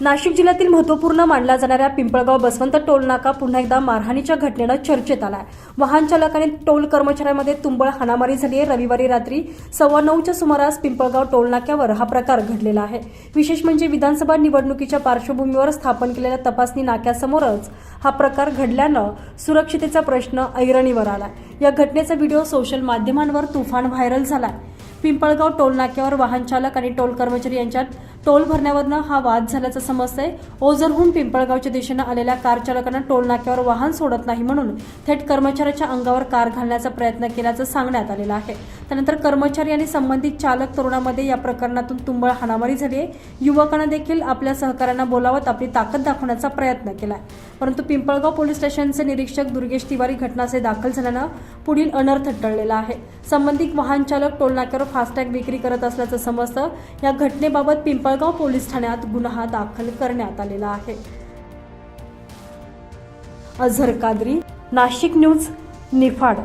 नाशिक जिल्ह्यातील महत्त्वपूर्ण मानला जाणाऱ्या पिंपळगाव बसवंत टोल नाका पुन्हा एकदा मारहाणीच्या घटनेनं चर्चेत आलाय. वाहन चालकाने टोल कर्मचाऱ्यांमध्ये तुंबळ हाणामारी झाली आहे. रविवारी रात्री सव्वा नऊच्या सुमारास पिंपळगाव टोल नाक्यावर हा प्रकार घडलेला आहे. विशेष म्हणजे विधानसभा निवडणुकीच्या पार्श्वभूमीवर स्थापन केलेल्या तपासणी नाक्यासमोरच हा प्रकार घडल्यानं सुरक्षितेचा प्रश्न ऐरणीवर आला या घटनेचा व्हिडिओ सोशल माध्यमांवर तुफान व्हायरल झालाय. पिंपळगाव टोल नाक्यावर वाहन चालक आणि टोल कर्मचारी यांच्यात टोल भरण्यावरनं हा वाद झाल्याचं समजतंय. ओझरहून पिंपळगावच्या दिशेनं आलेल्या कार चालकानं टोल नाक्यावर वाहन सोडत नाही म्हणून थेट कर्मचाऱ्याच्या अंगावर कार घालण्याचा प्रयत्न केल्याचं सांगण्यात आलेलं आहे. त्यानंतर कर्मचारी आणि संबंधित चालक तरुणामध्ये या प्रकरणातून तुंबळ हाणामारी झाली आहे. युवकानं देखील आपल्या सहकाऱ्यांना बोलावत आपली ताकद दाखवण्याचा प्रयत्न केला परंतु पिंपळगाव पोलीस स्टेशनचे निरीक्षक दुर्गेश तिवारी घटनास्थळी दाखल झाल्यानं पुढील अनर्थ टळलेला आहे. संबंधित वाहन चालक टोल नाक्यावर फास्टॅग विक्री करत असल्याचं समजतं. या घटनेबाबत पिंपळ जळगाव पोलीस ठाण्यात गुन्हा दाखल करण्यात आलेला आहे. अझर कादरी नाशिक न्यूज निफाड.